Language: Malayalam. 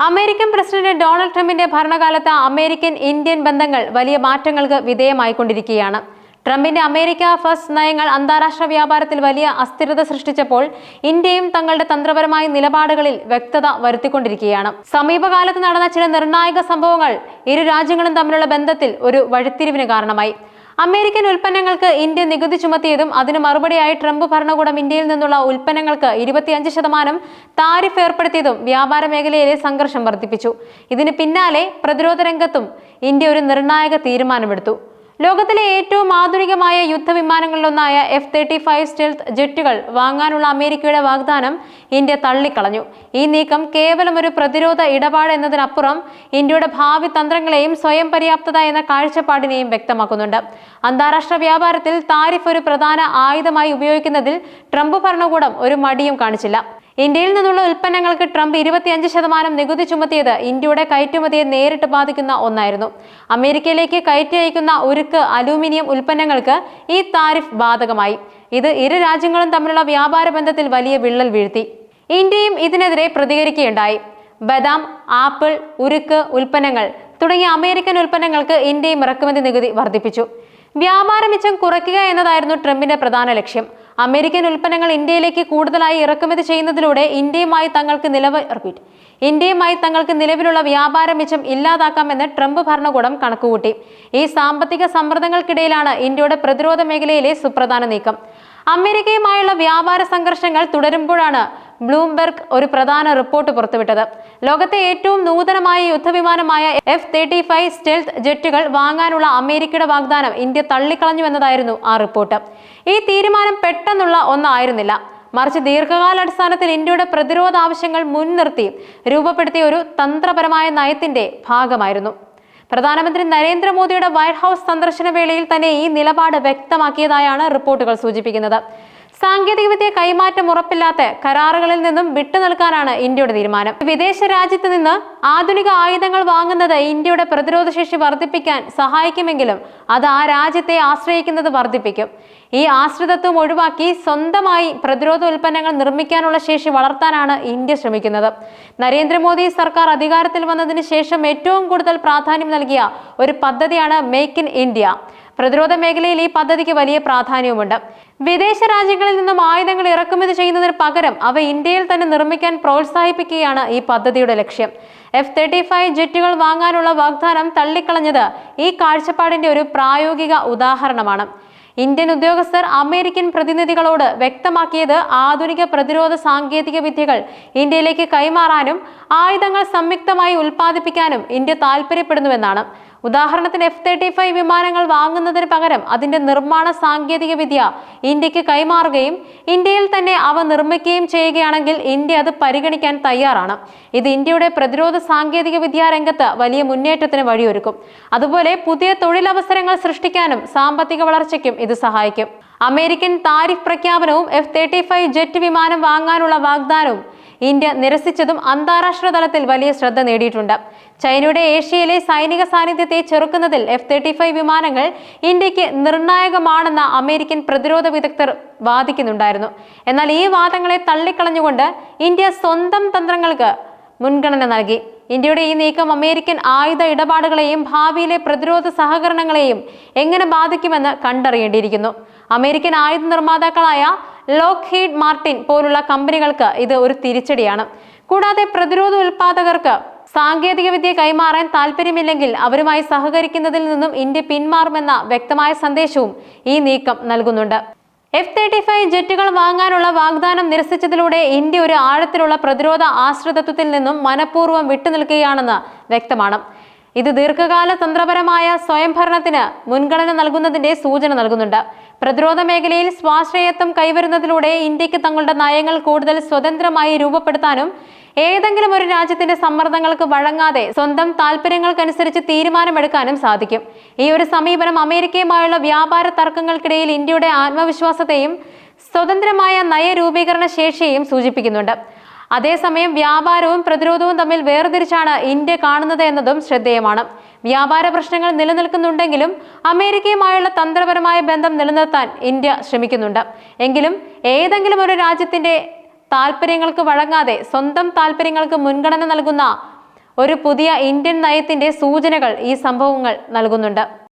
അമേരിക്കൻ പ്രസിഡന്റ് ഡൊണാൾഡ് ട്രംപിന്റെ ഭരണകാലത്ത് അമേരിക്കൻ ഇന്ത്യൻ ബന്ധങ്ങൾ വലിയ മാറ്റങ്ങൾക്ക് വിധേയമായിക്കൊണ്ടിരിക്കുകയാണ്. ട്രംപിന്റെ അമേരിക്ക ഫസ്റ്റ് നയങ്ങൾ അന്താരാഷ്ട്ര വ്യാപാരത്തിൽ വലിയ അസ്ഥിരത സൃഷ്ടിച്ചപ്പോൾ ഇന്ത്യയും തങ്ങളുടെ തന്ത്രപരമായ നിലപാടുകളിൽ വ്യക്തത വരുത്തിക്കൊണ്ടിരിക്കുകയാണ്. സമീപകാലത്ത് നടന്ന ചില നിർണായക സംഭവങ്ങൾ ഇരു രാജ്യങ്ങളും തമ്മിലുള്ള ബന്ധത്തിൽ ഒരു വഴിത്തിരിവിന് കാരണമായി. അമേരിക്കൻ ഉൽപ്പന്നങ്ങൾക്ക് ഇന്ത്യ നികുതി ചുമത്തിയതും അതിന് മറുപടിയായി ട്രംപ് ഭരണകൂടം ഇന്ത്യയിൽ നിന്നുള്ള ഉൽപ്പന്നങ്ങൾക്ക് ഇരുപത്തിയഞ്ച് ശതമാനം താരിഫ് ഏർപ്പെടുത്തിയതും വ്യാപാര മേഖലയിലെ സംഘർഷം വർദ്ധിപ്പിച്ചു. ഇതിന് പിന്നാലെ പ്രതിരോധ രംഗത്തും ഇന്ത്യ ഒരു നിർണായക തീരുമാനമെടുത്തു. ലോകത്തിലെ ഏറ്റവും ആധുനികമായ യുദ്ധവിമാനങ്ങളിലൊന്നായ എഫ് തേർട്ടി ഫൈവ് സ്റ്റെൽത്ത് ജെറ്റുകൾ വാങ്ങാനുള്ള അമേരിക്കയുടെ വാഗ്ദാനം ഇന്ത്യ തള്ളിക്കളഞ്ഞു. ഈ നീക്കം കേവലം ഒരു പ്രതിരോധ ഇടപാട് എന്നതിനപ്പുറം ഇന്ത്യയുടെ ഭാവി തന്ത്രങ്ങളെയും സ്വയം പര്യാപ്തത എന്ന കാഴ്ചപ്പാടിനെയും വ്യക്തമാക്കുന്നുണ്ട്. അന്താരാഷ്ട്ര വ്യാപാരത്തിൽ താരിഫ് ഒരു പ്രധാന ആയുധമായി ഉപയോഗിക്കുന്നതിൽ ട്രംപ് ഭരണകൂടം ഒരു മടിയും കാണിച്ചില്ല. ഇന്ത്യയിൽ നിന്നുള്ള ഉൽപ്പന്നങ്ങൾക്ക് ട്രംപ് ഇരുപത്തിയഞ്ച് ശതമാനം നികുതി ചുമത്തിയത് ഇന്ത്യയുടെ കയറ്റുമതിയെ നേരിട്ട് ബാധിക്കുന്ന ഒന്നായിരുന്നു. അമേരിക്കയിലേക്ക് കയറ്റി അയക്കുന്ന ഉരുക്ക് അലൂമിനിയം ഉൽപ്പന്നങ്ങൾക്ക് ഈ താരിഫ് ബാധകമായി. ഇത് ഇരു രാജ്യങ്ങളും തമ്മിലുള്ള വ്യാപാര ബന്ധത്തിൽ വലിയ വിള്ളൽ വീഴ്ത്തി. ഇന്ത്യയും ഇതിനെതിരെ പ്രതികരിക്കുകയുണ്ടായി. ബദാം ആപ്പിൾ ഉരുക്ക് ഉൽപ്പന്നങ്ങൾ തുടങ്ങിയ അമേരിക്കൻ ഉൽപ്പന്നങ്ങൾക്ക് ഇന്ത്യയും ഇറക്കുമതി നികുതി വർദ്ധിപ്പിച്ചു. വ്യാപാര മിച്ചം കുറയ്ക്കുക എന്നതായിരുന്നു ട്രംപിന്റെ പ്രധാന ലക്ഷ്യം. അമേരിക്കൻ ഉൽപ്പന്നങ്ങൾ ഇന്ത്യയിലേക്ക് കൂടുതലായി ഇറക്കുമതി ചെയ്യുന്നതിലൂടെ ഇന്ത്യയുമായി തങ്ങൾക്ക് നിലവ് റിപ്പീറ്റ് ഇന്ത്യയുമായി തങ്ങൾക്ക് നിലവിലുള്ള വ്യാപാര മിച്ചം ഇല്ലാതാക്കാമെന്ന് ട്രംപ് ഭരണകൂടം കണക്കുകൂട്ടി. ഈ സാമ്പത്തിക സമ്മർദ്ദങ്ങൾക്കിടയിലാണ് ഇന്ത്യയുടെ പ്രതിരോധ മേഖലയിലെ സുപ്രധാന നീക്കം. അമേരിക്കയുമായുള്ള വ്യാപാര സംഘർഷങ്ങൾ തുടരുമ്പോഴാണ് ബ്ലൂംബെർഗ് ഒരു പ്രധാന റിപ്പോർട്ട് പുറത്തുവിട്ടത്. ലോകത്തെ ഏറ്റവും നൂതനമായ യുദ്ധവിമാനമായ എഫ് തേർട്ടി ഫൈവ് സ്റ്റെൽത്ത് ജെറ്റുകൾ വാങ്ങാനുള്ള അമേരിക്കയുടെ വാഗ്ദാനം ഇന്ത്യ തള്ളിക്കളഞ്ഞുവെന്നതായിരുന്നു ആ റിപ്പോർട്ട്. ഈ തീരുമാനം പെട്ടെന്നുള്ള ഒന്നായിരുന്നില്ല. മറിച്ച് ദീർഘകാലാടിസ്ഥാനത്തിൽ ഇന്ത്യയുടെ പ്രതിരോധ ആവശ്യങ്ങൾ മുൻനിർത്തി രൂപപ്പെടുത്തിയ ഒരു തന്ത്രപരമായ നയത്തിന്റെ ഭാഗമായിരുന്നു. പ്രധാനമന്ത്രി നരേന്ദ്രമോദിയുടെ വൈറ്റ് ഹൌസ് സന്ദർശന വേളയിൽ തന്നെ ഈ നിലപാട് വ്യക്തമാക്കിയതായാണ് റിപ്പോർട്ടുകൾ സൂചിപ്പിക്കുന്നത്. സാങ്കേതികവിദ്യ കൈമാറ്റം ഉറപ്പില്ലാത്ത കരാറുകളിൽ നിന്നും വിട്ടുനിൽക്കാനാണ് ഇന്ത്യയുടെ തീരുമാനം. വിദേശ രാജ്യത്ത് നിന്ന് ആധുനിക ആയുധങ്ങൾ വാങ്ങുന്നത് ഇന്ത്യയുടെ പ്രതിരോധ ശേഷി വർദ്ധിപ്പിക്കാൻ സഹായിക്കുമെങ്കിലും അത് ആ രാജ്യത്തെ ആശ്രയിക്കുന്നത് വർദ്ധിപ്പിക്കും. ഈ ആശ്രിതത്വം ഒഴിവാക്കി സ്വന്തമായി പ്രതിരോധ ഉൽപ്പന്നങ്ങൾ നിർമ്മിക്കാനുള്ള ശേഷി വളർത്താനാണ് ഇന്ത്യ ശ്രമിക്കുന്നത്. നരേന്ദ്രമോദി സർക്കാർ അധികാരത്തിൽ വന്നതിന് ശേഷം ഏറ്റവും കൂടുതൽ പ്രാധാന്യം നൽകിയ ഒരു പദ്ധതിയാണ് മേക്ക് ഇൻ ഇന്ത്യ പ്രതിരോധ മേഖലയിൽ ഈ പദ്ധതിക്ക് വലിയ പ്രാധാന്യവുമുണ്ട്. വിദേശ രാജ്യങ്ങളിൽ നിന്നും ആയുധങ്ങൾ ഇറക്കുമതി ചെയ്യുന്നതിന് പകരം അവ ഇന്ത്യയിൽ തന്നെ നിർമ്മിക്കാൻ പ്രോത്സാഹിപ്പിക്കുകയാണ് ഈ പദ്ധതിയുടെ ലക്ഷ്യം. എഫ് തേർട്ടി ഫൈവ് ജെറ്റുകൾ വാങ്ങാനുള്ള വാഗ്ദാനം തള്ളിക്കളഞ്ഞത് ഈ കാഴ്ചപ്പാടിന്റെ ഒരു പ്രായോഗിക ഉദാഹരണമാണ്. ഇന്ത്യൻ ഉദ്യോഗസ്ഥർ അമേരിക്കൻ പ്രതിനിധികളോട് വ്യക്തമാക്കിയത് ആധുനിക പ്രതിരോധ സാങ്കേതിക വിദ്യകൾ ഇന്ത്യയിലേക്ക് കൈമാറാനും ആയുധങ്ങൾ സംയുക്തമായി ഉൽപ്പാദിപ്പിക്കാനും ഇന്ത്യ താൽപ്പര്യപ്പെടുന്നുവെന്നാണ്. ഉദാഹരണത്തിന് എഫ് തേർട്ടി ഫൈവ് വിമാനങ്ങൾ വാങ്ങുന്നതിന് പകരം അതിന്റെ നിർമ്മാണ സാങ്കേതിക വിദ്യ ഇന്ത്യയ്ക്ക് കൈമാറുകയും ഇന്ത്യയിൽ തന്നെ അവ നിർമ്മിക്കുകയും ചെയ്യുകയാണെങ്കിൽ ഇന്ത്യ അത് പരിഗണിക്കാൻ തയ്യാറാണ്. ഇത് ഇന്ത്യയുടെ പ്രതിരോധ സാങ്കേതിക വിദ്യാ രംഗത്ത് വലിയ മുന്നേറ്റത്തിന് വഴിയൊരുക്കും. അതുപോലെ പുതിയ തൊഴിലവസരങ്ങൾ സൃഷ്ടിക്കാനും സാമ്പത്തിക വളർച്ചയ്ക്കും ഇത് സഹായിക്കും. അമേരിക്കൻ താരിഫ് പ്രഖ്യാപനവും എഫ് തേർട്ടി ഫൈവ് ജെറ്റ് വിമാനം വാങ്ങാനുള്ള വാഗ്ദാനവും ഇന്ത്യ നിരസിച്ചതും അന്താരാഷ്ട്ര തലത്തിൽ വലിയ ശ്രദ്ധ നേടിയിട്ടുണ്ട്. ചൈനയുടെ ഏഷ്യയിലെ സൈനിക സാന്നിധ്യത്തെ ചെറുക്കുന്നതിൽ എഫ് തേർട്ടി ഫൈവ് വിമാനങ്ങൾ ഇന്ത്യയ്ക്ക് നിർണായകമാണെന്ന അമേരിക്കൻ പ്രതിരോധ വിദഗ്ധർ വാദിക്കുന്നുണ്ടായിരുന്നു. എന്നാൽ ഈ വാദങ്ങളെ തള്ളിക്കളഞ്ഞുകൊണ്ട് ഇന്ത്യ സ്വന്തം തന്ത്രങ്ങൾക്ക് മുൻഗണന നൽകി. ഇന്ത്യയുടെ ഈ നീക്കം അമേരിക്കൻ ആയുധ ഇടപാടുകളെയും ഭാവിയിലെ പ്രതിരോധ സഹകരണങ്ങളെയും എങ്ങനെ ബാധിക്കുമെന്ന് കണ്ടറിയേണ്ടിയിരിക്കുന്നു. അമേരിക്കൻ ആയുധ നിർമ്മാതാക്കളായ ലോക്ക് ഹീഡ് മാർട്ടിൻ പോലുള്ള കമ്പനികൾക്ക് ഇത് ഒരു തിരിച്ചടിയാണ്. കൂടാതെ പ്രതിരോധ ഉൽപാദകർക്ക് സാങ്കേതികവിദ്യ കൈമാറാൻ താല്പര്യമില്ലെങ്കിൽ അവരുമായി സഹകരിക്കുന്നതിൽ നിന്നും ഇന്ത്യ പിന്മാറുമെന്ന വ്യക്തമായ സന്ദേശവും ഈ നീക്കം നൽകുന്നുണ്ട്. എഫ് തേർട്ടി ഫൈവ് ജെറ്റുകൾ വാങ്ങാനുള്ള വാഗ്ദാനം നിരസിച്ചതിലൂടെ ഇന്ത്യ ഒരു ആഴത്തിലുള്ള പ്രതിരോധ ആശ്രിതത്വത്തിൽ നിന്നും മനഃപൂർവം വിട്ടുനിൽക്കുകയാണെന്ന് വ്യക്തമാണ്. ഇത് ദീർഘകാല തന്ത്രപരമായ സ്വയംഭരണത്തിന് മുൻഗണന നൽകുന്നതിന്റെ സൂചന നൽകുന്നുണ്ട്. പ്രതിരോധ മേഖലയിൽ സ്വാശ്രയത്വം കൈവരുന്നതിലൂടെ ഇന്ത്യയ്ക്ക് തങ്ങളുടെ നയങ്ങൾ കൂടുതൽ സ്വതന്ത്രമായി രൂപപ്പെടുത്താനും ഏതെങ്കിലും ഒരു രാജ്യത്തിന്റെ സമ്മർദ്ദങ്ങൾക്ക് വഴങ്ങാതെ സ്വന്തം താല്പര്യങ്ങൾക്കനുസരിച്ച് തീരുമാനമെടുക്കാനും സാധിക്കും. ഈ ഒരു സമീപനം അമേരിക്കയുമായുള്ള വ്യാപാര തർക്കങ്ങൾക്കിടയിൽ ഇന്ത്യയുടെ ആത്മവിശ്വാസത്തെയും സ്വതന്ത്രമായ നയരൂപീകരണ ശേഷിയെയും സൂചിപ്പിക്കുന്നുണ്ട്. അതേസമയം വ്യാപാരവും പ്രതിരോധവും തമ്മിൽ വേർതിരിച്ചാണ് ഇന്ത്യ കാണുന്നത് എന്നതും ശ്രദ്ധേയമാണ്. വ്യാപാര പ്രശ്നങ്ങൾ നിലനിൽക്കുന്നുണ്ടെങ്കിലും അമേരിക്കയുമായുള്ള തന്ത്രപരമായ ബന്ധം നിലനിർത്താൻ ഇന്ത്യ ശ്രമിക്കുന്നുണ്ട്. എങ്കിലും ഏതെങ്കിലും ഒരു രാജ്യത്തിന്റെ താല്പര്യങ്ങൾക്ക് വഴങ്ങാതെ സ്വന്തം താല്പര്യങ്ങൾക്ക് മുൻഗണന നൽകുന്ന ഒരു പുതിയ ഇന്ത്യൻ നയത്തിന്റെ സൂചനകൾ ഈ സംഭവങ്ങൾ നൽകുന്നുണ്ട്.